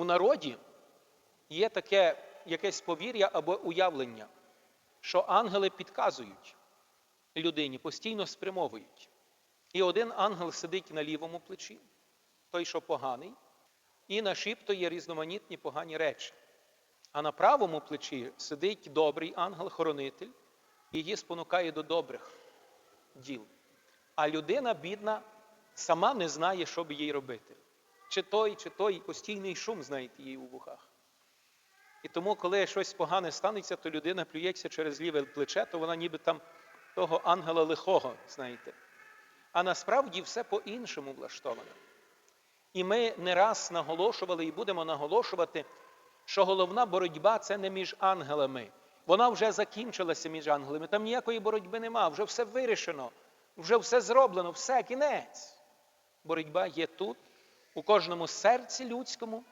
в народі є таке якесь повір'я або уявлення, що ангели підказують людині, постійно спрямовують. І один ангел сидить на лівому плечі, той, що поганий, і нашіптує різноманітні погані речі. А на правому плечі сидить добрий ангел-хоронитель і її спонукає до добрих діл. А людина, бідна, сама не знає, що б їй робити. Чи той, чи той постійний шум, знаєте, їй у вухах. І тому, коли щось погане станеться, то людина плюється через ліве плече, то вона ніби там того ангела лихого, знаєте. А насправді все по-іншому влаштовано. І ми не раз наголошували і будемо наголошувати, що головна боротьба це не між ангелами. Вона вже закінчилася між ангелами. Там ніякої боротьби нема, вже все вирішено, вже все зроблено, все, кінець. Боротьба є тут, у кожному серці людському